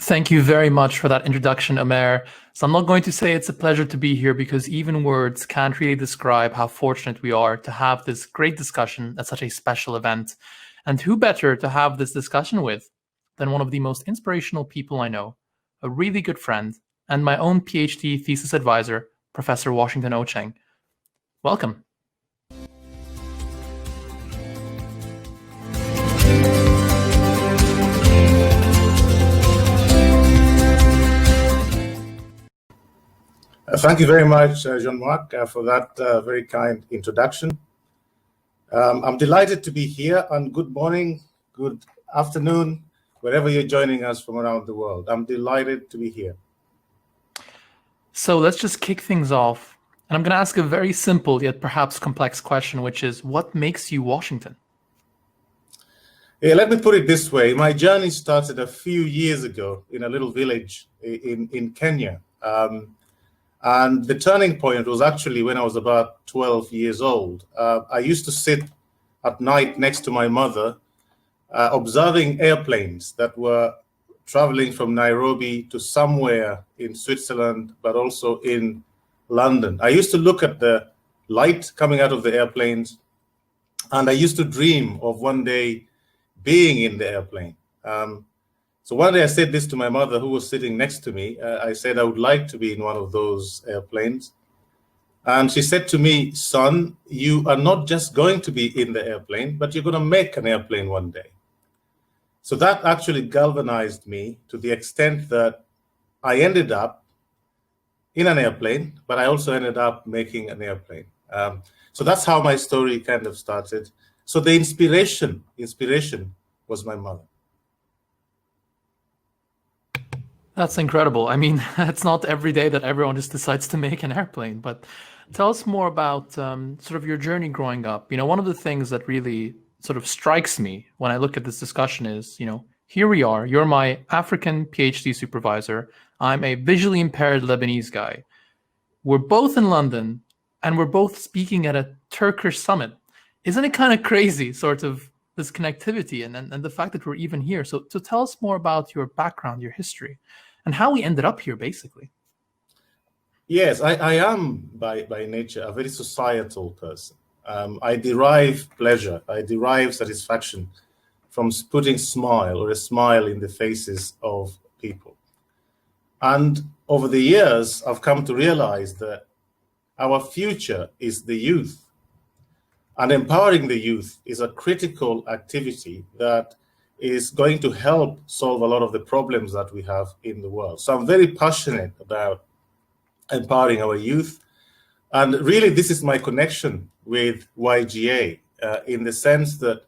Thank you very much for that introduction, Omer. So I'm not going to say it's a pleasure to be here because even words can't really describe how fortunate we are to have this great discussion at such a special event. And who better to have this discussion with than one of the most inspirational people I know, a really good friend, and my own PhD thesis advisor, Professor Washington Ocheng. Welcome. Thank you very much, uh, Jean-Marc, uh, for that uh, very kind introduction. Um, I'm delighted to be here, and good morning, good afternoon, wherever you're joining us from around the world. I'm delighted to be here. So let's just kick things off. And I'm going to ask a very simple yet perhaps complex question, which is what makes you Washington? Yeah, let me put it this way. My journey started a few years ago in a little village in, in Kenya. Um, and the turning point was actually when I was about 12 years old. Uh, I used to sit at night next to my mother, uh, observing airplanes that were traveling from Nairobi to somewhere in Switzerland, but also in London. I used to look at the light coming out of the airplanes, and I used to dream of one day being in the airplane. Um, so one day I said this to my mother, who was sitting next to me. Uh, I said I would like to be in one of those airplanes. And she said to me, son, you are not just going to be in the airplane, but you're going to make an airplane one day. So that actually galvanized me to the extent that I ended up in an airplane, but I also ended up making an airplane. Um, so that's how my story kind of started. So the inspiration, inspiration was my mother. That's incredible. I mean, it's not every day that everyone just decides to make an airplane. But tell us more about um, sort of your journey growing up. You know, one of the things that really sort of strikes me when I look at this discussion is, you know, here we are. You're my African PhD supervisor. I'm a visually impaired Lebanese guy. We're both in London and we're both speaking at a Turkish summit. Isn't it kind of crazy, sort of this connectivity and, and, and the fact that we're even here? So, so tell us more about your background, your history and how we ended up here, basically. Yes, I, I am by, by nature a very societal person. Um, I derive pleasure, I derive satisfaction from putting smile or a smile in the faces of people. And over the years, I've come to realize that our future is the youth. And empowering the youth is a critical activity that is going to help solve a lot of the problems that we have in the world. So I'm very passionate about empowering our youth. And really, this is my connection with YGA uh, in the sense that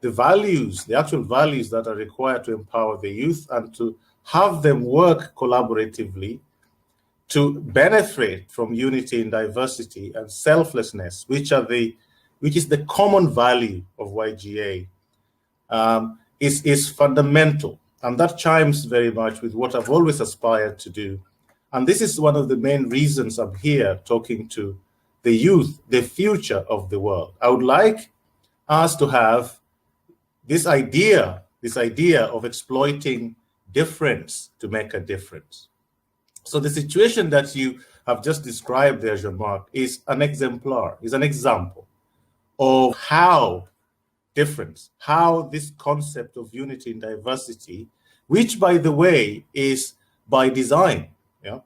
the values, the actual values that are required to empower the youth and to have them work collaboratively to benefit from unity and diversity and selflessness, which are the which is the common value of YGA. Um, is, is fundamental. And that chimes very much with what I've always aspired to do. And this is one of the main reasons I'm here talking to the youth, the future of the world. I would like us to have this idea, this idea of exploiting difference to make a difference. So the situation that you have just described there, Jean-Marc, is an exemplar, is an example of how difference, how this concept of unity and diversity, which by the way is by design,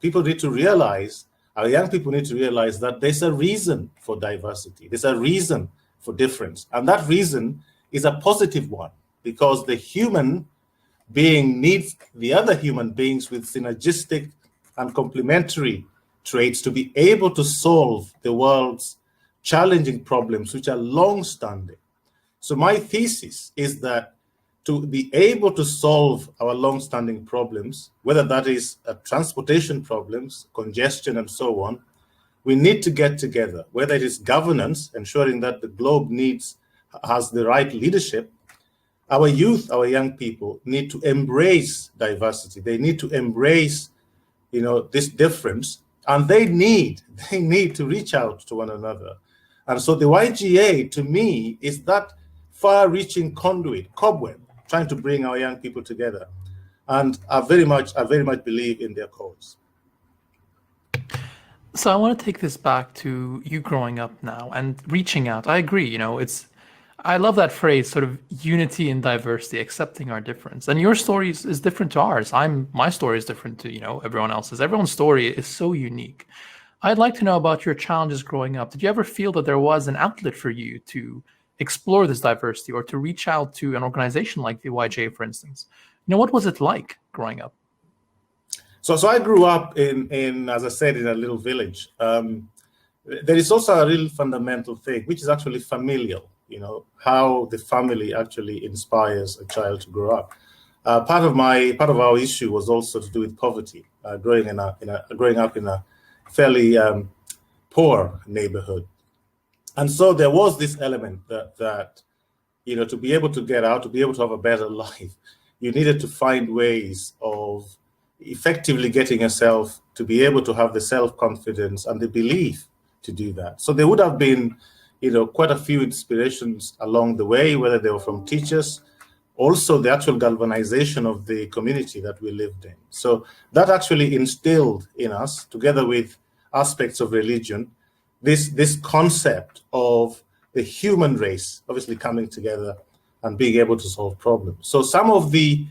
people need to realize, our young people need to realize that there's a reason for diversity, there's a reason for difference. And that reason is a positive one because the human being needs the other human beings with synergistic and complementary traits to be able to solve the world's challenging problems, which are long standing so my thesis is that to be able to solve our long-standing problems, whether that is uh, transportation problems, congestion, and so on, we need to get together. Whether it is governance, ensuring that the globe needs has the right leadership, our youth, our young people need to embrace diversity. They need to embrace, you know, this difference, and they need they need to reach out to one another. And so the YGA, to me, is that far-reaching conduit, cobweb, trying to bring our young people together. and I very much I very much believe in their cause. So I want to take this back to you growing up now and reaching out. I agree, you know, it's I love that phrase, sort of unity and diversity, accepting our difference. And your story is, is different to ours. I'm my story is different to, you know, everyone else's. Everyone's story is so unique. I'd like to know about your challenges growing up. Did you ever feel that there was an outlet for you to explore this diversity or to reach out to an organization like the YJ, for instance? You know, what was it like growing up? So, so I grew up in, in as I said, in a little village. Um, there is also a real fundamental thing, which is actually familial. You know how the family actually inspires a child to grow up. Uh, part of my part of our issue was also to do with poverty. Uh, growing in a, in a growing up in a fairly um, poor neighborhood, and so there was this element that that you know to be able to get out, to be able to have a better life, you needed to find ways of effectively getting yourself to be able to have the self confidence and the belief to do that. So there would have been, you know, quite a few inspirations along the way, whether they were from teachers, also the actual galvanization of the community that we lived in. So that actually instilled in us, together with aspects of religion, this this concept of the human race obviously coming together and being able to solve problems. So some of the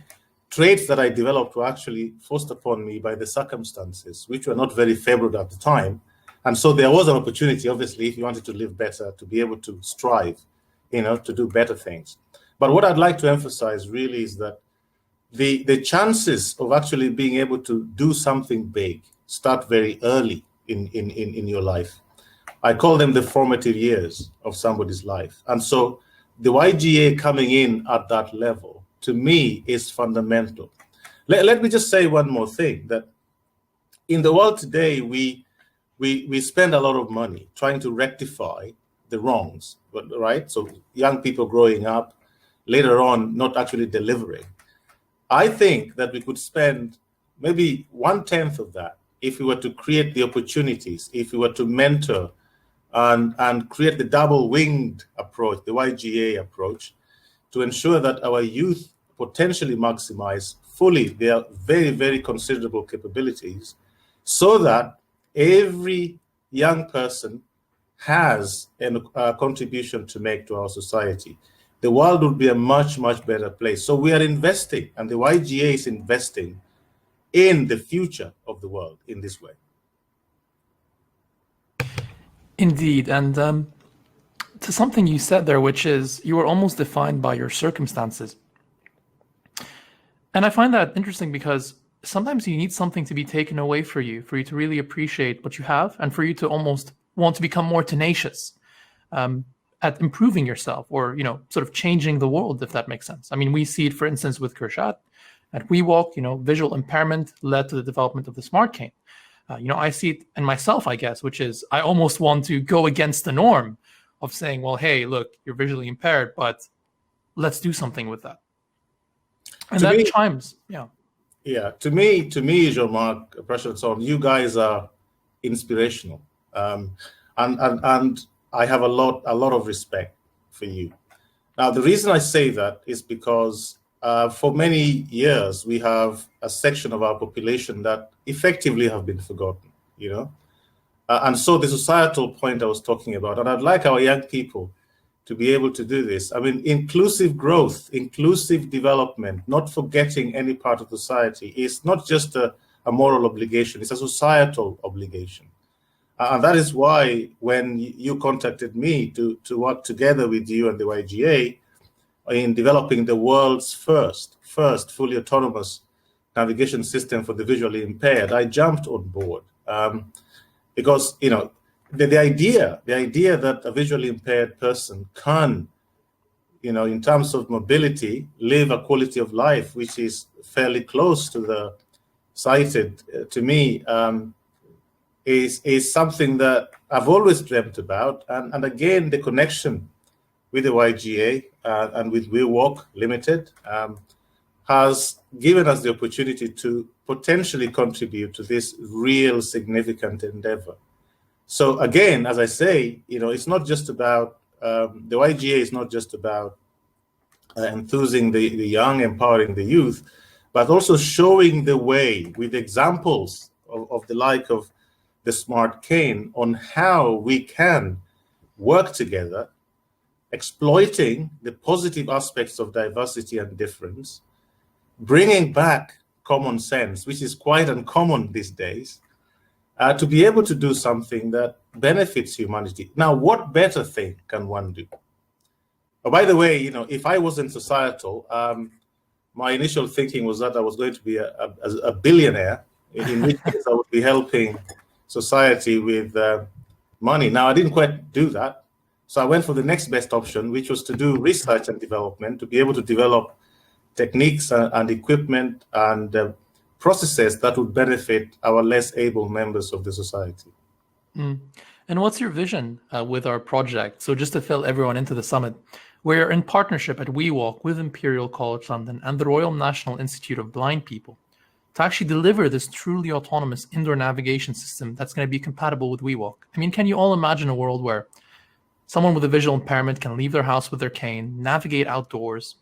traits that I developed were actually forced upon me by the circumstances, which were not very favorable at the time. And so there was an opportunity, obviously, if you wanted to live better, to be able to strive, you know, to do better things. But what I'd like to emphasize really is that the the chances of actually being able to do something big start very early in in in, in your life. I call them the formative years of somebody's life. And so the YGA coming in at that level to me is fundamental. Let, let me just say one more thing that in the world today, we, we, we spend a lot of money trying to rectify the wrongs, right? So young people growing up, later on, not actually delivering. I think that we could spend maybe one tenth of that if we were to create the opportunities, if we were to mentor and, and create the double winged approach, the YGA approach, to ensure that our youth potentially maximize fully their very, very considerable capabilities so that every young person has a uh, contribution to make to our society. The world would be a much, much better place. So we are investing, and the YGA is investing in the future of the world in this way. Indeed. And um, to something you said there, which is you are almost defined by your circumstances. And I find that interesting because sometimes you need something to be taken away for you, for you to really appreciate what you have, and for you to almost want to become more tenacious um, at improving yourself or, you know, sort of changing the world, if that makes sense. I mean, we see it, for instance, with Kirshat at WeWalk, you know, visual impairment led to the development of the smart cane. Uh, you know, I see it in myself, I guess, which is I almost want to go against the norm of saying, well, hey, look, you're visually impaired, but let's do something with that. And To that me- chimes, yeah. Yeah, to me, to me, Jean-Marc, so on, you guys are inspirational, um, and and and I have a lot a lot of respect for you. Now, the reason I say that is because uh, for many years we have a section of our population that effectively have been forgotten. You know, uh, and so the societal point I was talking about, and I'd like our young people to be able to do this. I mean, inclusive growth, inclusive development, not forgetting any part of society is not just a, a moral obligation, it's a societal obligation. Uh, and that is why when you contacted me to, to work together with you and the YGA in developing the world's first, first fully autonomous navigation system for the visually impaired, I jumped on board. Um, because, you know, the, the idea the idea that a visually impaired person can you know in terms of mobility live a quality of life which is fairly close to the sighted uh, to me um, is is something that I've always dreamt about and and again the connection with the YGA uh, and with We Walk Limited um, has given us the opportunity to potentially contribute to this real significant endeavor. So again, as I say, you know, it's not just about um, the YGA is not just about uh, enthusing the, the young, empowering the youth, but also showing the way with examples of, of the like of the smart cane on how we can work together, exploiting the positive aspects of diversity and difference, bringing back common sense, which is quite uncommon these days, uh, to be able to do something that benefits humanity. Now, what better thing can one do? Oh, by the way, you know, if I wasn't societal, um, my initial thinking was that I was going to be a, a, a billionaire, in which case I would be helping society with uh, money. Now, I didn't quite do that. So I went for the next best option, which was to do research and development, to be able to develop techniques and, and equipment and uh, processes that would benefit our less able members of the society. Mm. And what's your vision uh, with our project? So, just to fill everyone into the summit, we're in partnership at WeWalk with Imperial College London and the Royal National Institute of Blind People to actually deliver this truly autonomous indoor navigation system that's going to be compatible with WeWalk. I mean, can you all imagine a world where someone with a visual impairment can leave their house with their cane, navigate outdoors,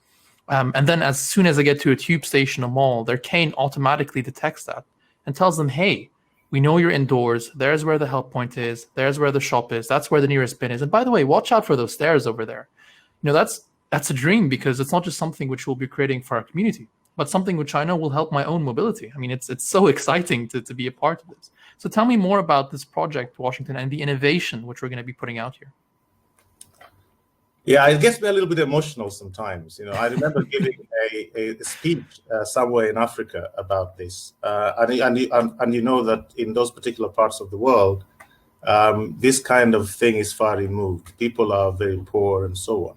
um, and then as soon as they get to a tube station or mall, their cane automatically detects that and tells them, hey, we know you're indoors. There's where the help point is. There's where the shop is. That's where the nearest bin is. And by the way, watch out for those stairs over there. You know, that's that's a dream because it's not just something which we'll be creating for our community, but something which I know will help my own mobility. I mean, it's it's so exciting to, to be a part of this. So tell me more about this project, Washington, and the innovation which we're going to be putting out here. Yeah, it gets me a little bit emotional sometimes. You know, I remember giving a, a speech uh, somewhere in Africa about this, uh, and, and, and, and you know that in those particular parts of the world, um, this kind of thing is far removed. People are very poor and so on,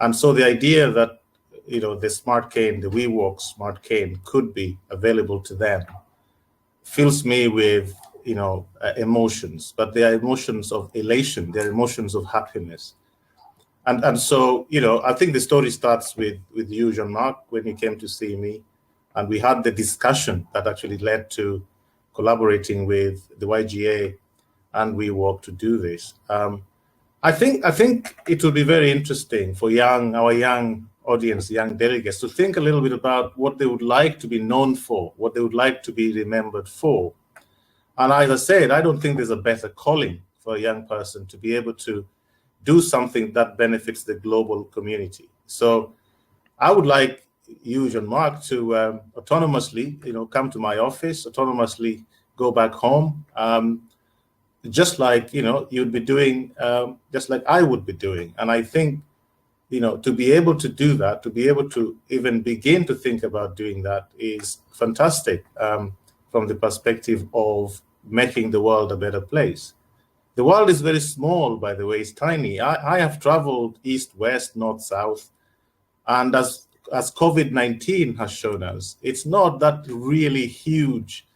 and so the idea that you know the smart cane, the WeWalk smart cane, could be available to them fills me with you know uh, emotions, but they are emotions of elation, they are emotions of happiness and and so you know i think the story starts with with you jean-marc when you came to see me. And we had the discussion that actually led to collaborating with the yga and WeWalk to do this. Um, i think i think it will be very interesting for young our young audience young delegates to think a little bit about what they would like to be known for what they would like to be remembered for. And as i said i don't think there's a better calling for a young person to be able to do something that benefits the global community. So I would like you, Jean-Marc, to um, autonomously, you know, come to my office, autonomously go back home, um, just like, you know, you'd be doing, um, just like I would be doing. And I think, you know, to be able to do that, to be able to even begin to think about doing that is fantastic um, from the perspective of making the world a better place. The world is very small, by the way, it's tiny. I, I have traveled east, west, north, south, and as as COVID nineteen has shown us, it's not that really huge,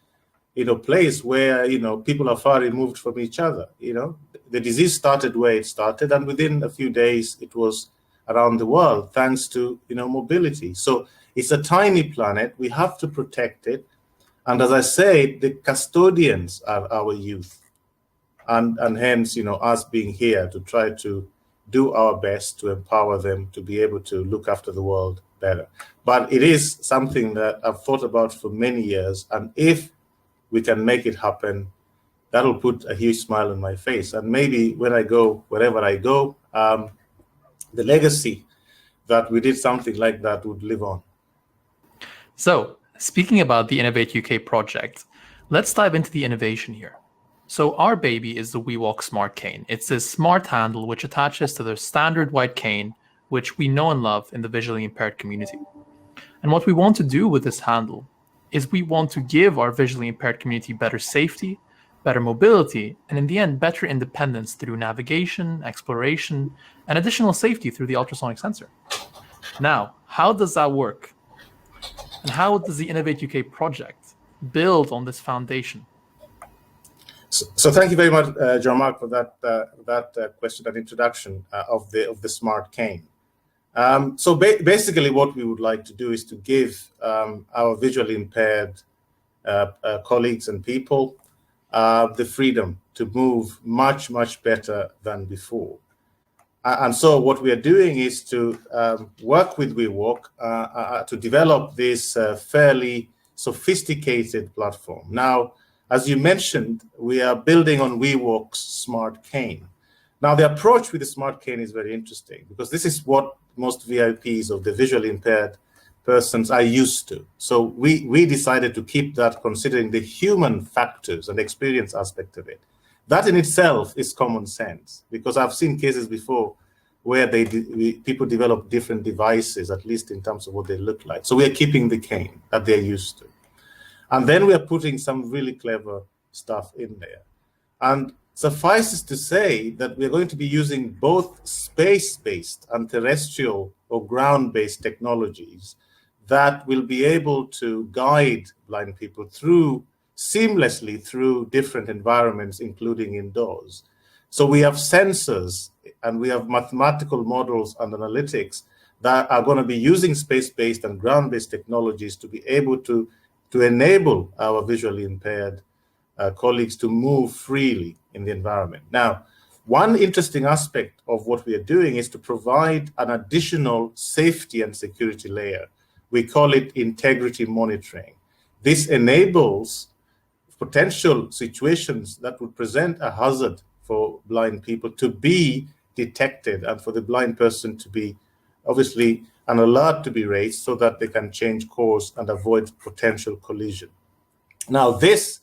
you know, place where you know people are far removed from each other. You know, the disease started where it started, and within a few days, it was around the world thanks to you know mobility. So it's a tiny planet. We have to protect it, and as I say, the custodians are our youth and and hence you know us being here to try to do our best to empower them to be able to look after the world better. But it is something that i've thought about for many years and if we can make it happen that'll put a huge smile on my face. And maybe when i go wherever i go um, the legacy that we did something like that would live on. So speaking about the innovate uk project let's dive into the innovation here so our baby is the WeWalk Smart Cane. It's a smart handle which attaches to the standard white cane, which we know and love in the visually impaired community. And what we want to do with this handle is we want to give our visually impaired community better safety, better mobility, and in the end, better independence through navigation, exploration, and additional safety through the ultrasonic sensor. Now, how does that work? And how does the Innovate UK project build on this foundation? So, thank you very much, uh, Jean-Marc, for that uh, that uh, question and introduction uh, of the of the smart cane. Um, so ba basically, what we would like to do is to give um, our visually impaired uh, uh, colleagues and people the freedom to move much much better than before. and so what we are doing is to um, work with WeWalk to develop this fairly sophisticated platform. Now, as you mentioned, we are building on WeWalk's Smart Cane. Now, the approach with the Smart Cane is very interesting because this is what most VIPs of the visually impaired persons are used to. So we, we decided to keep that considering the human factors and experience aspect of it. That in itself is common sense because I've seen cases before where they people develop different devices, at least in terms of what they look like. So we are keeping the cane that they're used to. And then we are putting some really clever stuff in there. And suffices to say that we're going to be using both space-based and terrestrial or ground-based technologies that will be able to guide blind people through seamlessly through different environments, including indoors. So we have sensors and we have mathematical models and analytics that are going to be using space-based and ground-based technologies to be able to, to enable our visually impaired uh, colleagues to move freely in the environment. Now, one interesting aspect of what we are doing is to provide an additional safety and security layer. We call it integrity monitoring. This enables potential situations that would present a hazard for blind people to be detected and for the blind person to be obviously an alert to be raised so that they can change course and avoid potential collision. Now, this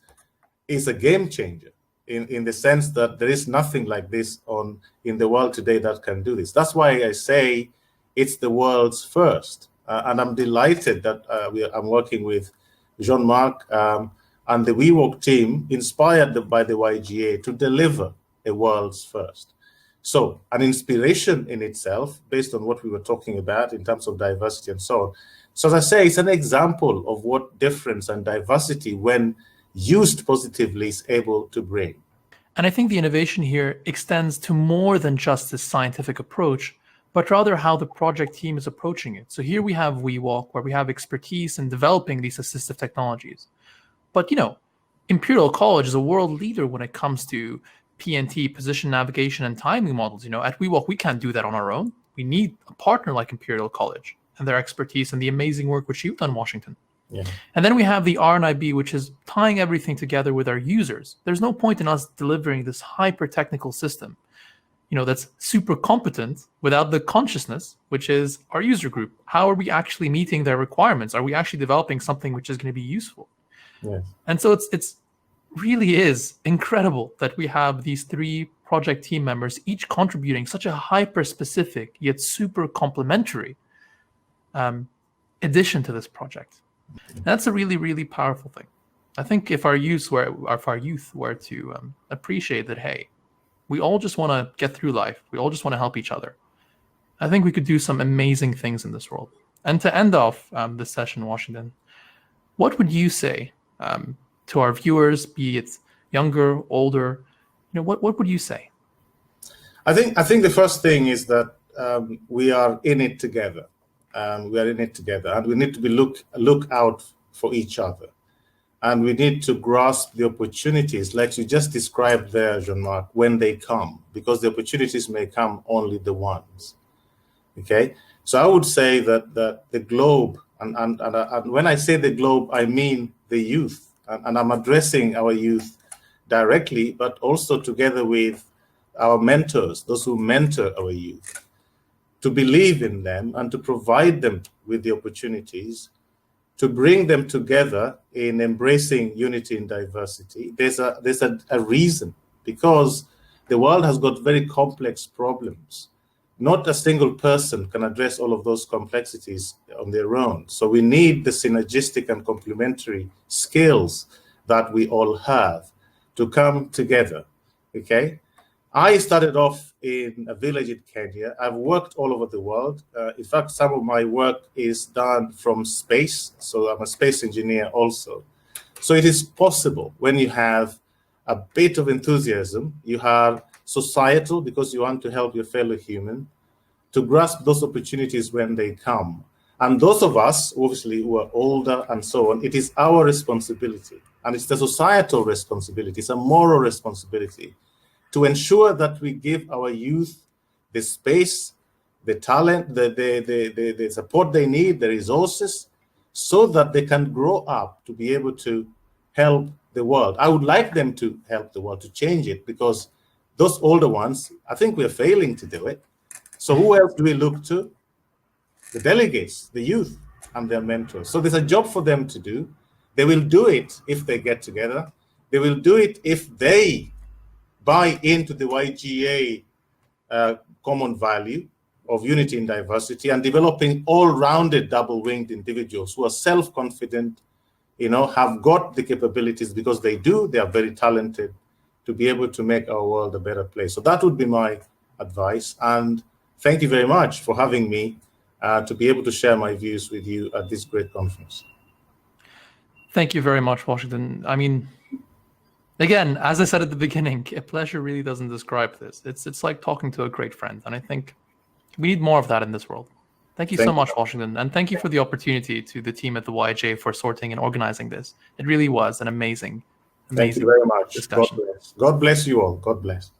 is a game changer in, in the sense that there is nothing like this on in the world today that can do this. That's why I say it's the world's first. Uh, and I'm delighted that uh, we I'm working with Jean-Marc um, and the WeWalk team, inspired by the YGA, to deliver a world's first. So, an inspiration in itself, based on what we were talking about in terms of diversity and so on. So, as I say, it's an example of what difference and diversity, when used positively, is able to bring. And I think the innovation here extends to more than just this scientific approach, but rather how the project team is approaching it. So here we have WeWalk, where we have expertise in developing these assistive technologies. But you know, Imperial College is a world leader when it comes to PNT, position navigation, and timing models. You know, at WeWalk, we can't do that on our own. We need a partner like Imperial College and their expertise and the amazing work which you've done, Washington. Yeah. And then we have the RNIB, which is tying everything together with our users. There's no point in us delivering this hyper technical system, you know, that's super competent without the consciousness, which is our user group. How are we actually meeting their requirements? Are we actually developing something which is going to be useful? Yes. And so it's it's really is incredible that we have these three project team members each contributing such a hyper specific yet super complementary um, addition to this project. And that's a really really powerful thing. I think if our youth were if our youth were to um, appreciate that, hey, we all just want to get through life. We all just want to help each other. I think we could do some amazing things in this world. And to end off um, this session, Washington, what would you say um, to our viewers, be it younger, older? You know, what what would you say? I think I think the first thing is that um, we are in it together. Um, we are in it together, and we need to be look look out for each other, and we need to grasp the opportunities, like you just described there, Jean-Marc, when they come, because the opportunities may come only the ones. Okay, so I would say that that the globe, and and and, and when I say the globe, I mean the youth, and, I'm addressing our youth directly, but also together with our mentors, those who mentor our youth, to believe in them and to provide them with the opportunities to bring them together in embracing unity and diversity. There's a there's a, a reason because the world has got very complex problems. Not a single person can address all of those complexities on their own. So we need the synergistic and complementary skills that we all have to come together. Okay. I started off in a village in Kenya. I've worked all over the world. Uh, in fact, some of my work is done from space. So I'm a space engineer also. So it is possible when you have a bit of enthusiasm, you have societal because you want to help your fellow human, to grasp those opportunities when they come. And those of us, obviously, who are older and so on, it is our responsibility. And it's the societal responsibility, it's a moral responsibility to ensure that we give our youth the space, the talent, the, the, the, the, the support they need, the resources, so that they can grow up to be able to help the world. I would like them to help the world, to change it, because those older ones, I think we're failing to do it. So who else do we look to? The delegates, the youth, and their mentors. So there's a job for them to do. They will do it if they get together. They will do it if they buy into the YGA uh, common value of unity in diversity and developing all-rounded double-winged individuals who are self-confident, you know, have got the capabilities because they do. They are very talented to be able to make our world a better place. So that would be my advice. And thank you very much for having me uh, to be able to share my views with you at this great conference. Thank you very much, Washington. I mean, again, as I said at the beginning, a pleasure really doesn't describe this. It's it's like talking to a great friend, and I think we need more of that in this world. Thank you Thank so much, Washington, and thank you for the opportunity to the team at the YJ for sorting and organizing this. It really was an amazing, Thank you very much. God bless. God bless you all. God bless.